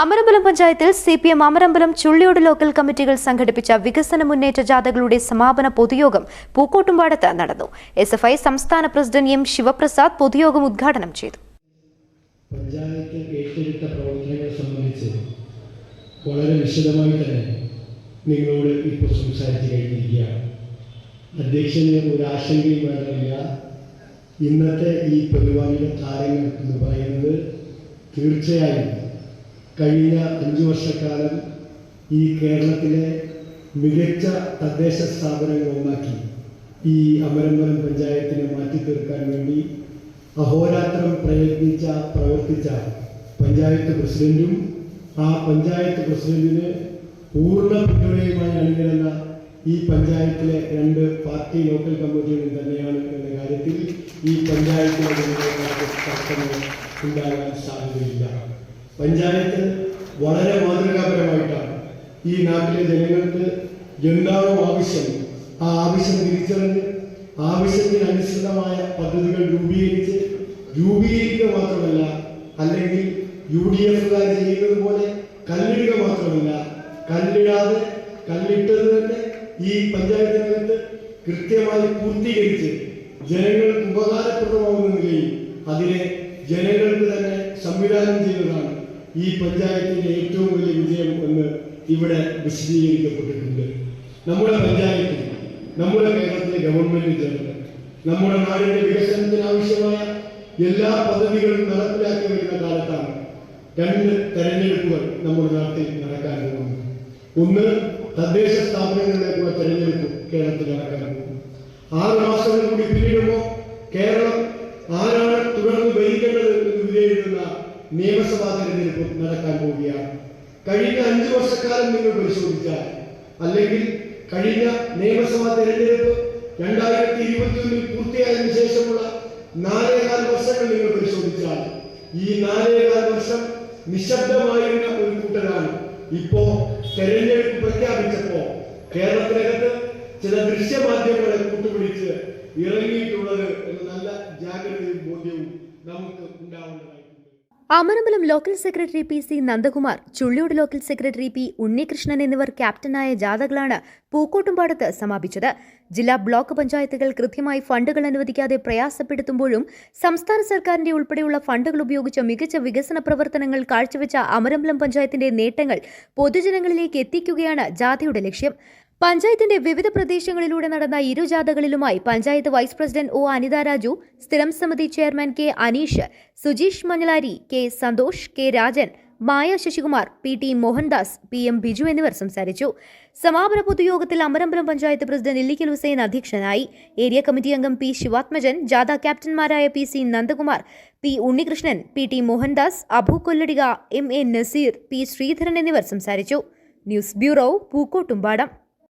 അമരമ്പലം പഞ്ചായത്തിൽ C P M Amarambalam Chulliyode local കമ്മിറ്റികൾ സംഘടിപ്പിച്ച വികസന മുന്നേറ്റ ജാഥകളുടെ സമാപന പൊതുയോഗം പൂക്കോട്ടുംപാടത്ത് നടന്നു. എസ് എഫ് ഐ സംസ്ഥാന പ്രസിഡന്റ് എം ശിവപ്രസാദ് പൊതുയോഗം ഉദ്ഘാടനം ചെയ്തു. പഞ്ചായത്ത് ഏറ്റെടുത്ത സംബന്ധിച്ച് വളരെ വിശദമായി ഇന്നത്തെ ഈ പരിപാടിയുടെ കാര്യങ്ങൾ എന്ന് പറയുന്നത് തീർച്ചയായും കഴിഞ്ഞ അഞ്ചു വർഷക്കാലം ഈ കേരളത്തിലെ മികച്ച തദ്ദേശ സ്ഥാപനങ്ങൾ ഒന്നാക്കി. ഈ അമരമ്പലം പഞ്ചായത്തിനെ മാറ്റി തീർക്കാൻ വേണ്ടി അഹോരാത്രം പ്രയത്നിച്ച പ്രവർത്തിച്ച പഞ്ചായത്ത് പ്രസിഡന്റും ആ പഞ്ചായത്ത് പ്രസിഡന്റിന് പൂർണ പിന്തുണയുമായി അണിനിരുന്ന ഈ പഞ്ചായത്തിലെ രണ്ട് പാർട്ടി ലോക്കൽ കമ്മിറ്റികളും തന്നെയാണ് എന്ന കാര്യത്തിൽ ഈ പഞ്ചായത്തിലെ ഉണ്ടാകാൻ സാധ്യതയില്ല. പഞ്ചായത്ത് വളരെ മാതൃകാപരമായിട്ടാണ് ഈ നാട്ടിലെ ജനങ്ങൾക്ക് എന്താണോ ആവശ്യം ആ ആവശ്യം തിരിച്ചറിഞ്ഞ് ആവശ്യത്തിനനുസൃതമായ പദ്ധതികൾ രൂപീകരിച്ച് രൂപീകരിക്കുക മാത്രമല്ല അല്ലെങ്കിൽ യു ഡി എഫുകാർ ചെയ്യുന്നത് പോലെ കല്ലിടുക മാത്രമല്ല കല്ലിടാതെ കല്ലിട്ടത് തന്നെ ഈ പഞ്ചായത്തിനകത്ത് കൃത്യമായി പൂർത്തീകരിച്ച് ജനങ്ങൾക്ക് ഉപകാരപ്രദമാകുന്ന നിലയിൽ അതിനെ ജനങ്ങൾക്ക് തന്നെ സംവിധാനം ചെയ്തതാണ് ഈ പഞ്ചായത്തിന്റെ ഏറ്റവും വലിയ വിജയം എന്ന് ഇവിടെ വിശദീകരിക്കപ്പെട്ടിട്ടുണ്ട്. നമ്മുടെ പഞ്ചായത്തിൽ നമ്മുടെ കേരളത്തിലെ ഗവൺമെന്റ് ചേർന്ന് നമ്മുടെ നാടിന്റെ വികസനത്തിന് ആവശ്യമായ എല്ലാ പദ്ധതികളും നടപ്പിലാക്കി വരുന്ന കാലത്താണ് രണ്ട് തെരഞ്ഞെടുപ്പുകൾ നമ്മുടെ നാട്ടിൽ നടക്കാൻ പോകുന്നത്. ഒന്ന് തദ്ദേശ സ്ഥാപനങ്ങളിലേക്കുള്ള തെരഞ്ഞെടുപ്പ് കേരളത്തിൽ നടക്കാൻ പോകുന്നു. ആറ് മാസങ്ങൾ കൂടി പിന്നിടുമ്പോൾ നിയമസഭാ തെരഞ്ഞെടുപ്പ് നടക്കാൻ പോവുകയാണ്. കഴിഞ്ഞ അഞ്ചു വർഷക്കാലം നിങ്ങൾ പരിശോധിച്ചാൽ അല്ലെങ്കിൽ കഴിഞ്ഞ നിയമസഭാ തെരഞ്ഞെടുപ്പ് രണ്ടായിരത്തി ഇരുപത്തി ഒന്നിൽ പൂർത്തിയായതിനു ശേഷമുള്ള നാലേകാൽ വർഷങ്ങൾ നിങ്ങൾ പരിശോധിച്ചാൽ ഈ നാലേകാൽ വർഷം നിശബ്ദമായിരുന്ന ഒരു കൂട്ടരാണ് ഇപ്പോ തെരഞ്ഞെടുപ്പ് പ്രഖ്യാപിച്ചപ്പോ കേരളത്തിനകത്ത് ചില ദൃശ്യമാധ്യമങ്ങളെ കൂട്ടുപിടിച്ച് ഇറങ്ങിയിട്ടുള്ളത് എന്ന നല്ല ജാഗ്രതയും ബോധ്യവും നമുക്ക് ഉണ്ടാവേണ്ടതായിട്ടുണ്ട് Amarambalam local secretary P C Nandakumar Chulliyode local secretary P Unnikrishnan എന്നിവർ ക്യാപ്റ്റനായ ജാഥകളാണ് പൂക്കോട്ടുംപാടത്ത് സമാപിച്ചത്. ജില്ലാ ബ്ലോക്ക് പഞ്ചായത്തുകൾ കൃത്യമായി ഫണ്ടുകൾ അനുവദിക്കാതെ പ്രയാസപ്പെടുത്തുമ്പോഴും സംസ്ഥാന സർക്കാരിന്റെ ഉൾപ്പെടെയുള്ള ഫണ്ടുകൾ ഉപയോഗിച്ച മികച്ച വികസന പ്രവർത്തനങ്ങൾ കാഴ്ചവെച്ച അമരമ്പലം പഞ്ചായത്തിന്റെ നേട്ടങ്ങൾ പൊതുജനങ്ങളിലേക്ക് എത്തിക്കുകയാണ് ജാഥയുടെ ലക്ഷ്യം. പഞ്ചായത്തിന്റെ വിവിധ പ്രദേശങ്ങളിലൂടെ നടന്ന ഇരു ജാഥകളിലുമായി panchayat vice president O Anitha Raju സ്ഥിരം സമിതി chairman K Aneesh Sujeesh Manjalari K Santhosh K Rajan Maya Sasikumar P T Mohandas P M Biju എന്നിവർ സംസാരിച്ചു. സമാപന പൊതുയോഗത്തിൽ അമരമ്പലം പഞ്ചായത്ത് പ്രസിഡന്റ് ഇല്ലിക്കൽ ഹുസൈൻ അധ്യക്ഷനായി. ഏരിയ കമ്മിറ്റി അംഗം പി ശിവാത്മജൻ ജാഥ ക്യാപ്റ്റന്മാരായ P C Nandakumar P Unnikrishnan P T Mohandas Abu Kolladika M A Nazeer P Sreedharan എന്നിവർ സംസാരിച്ചു. News bureau Pookkottumpadam.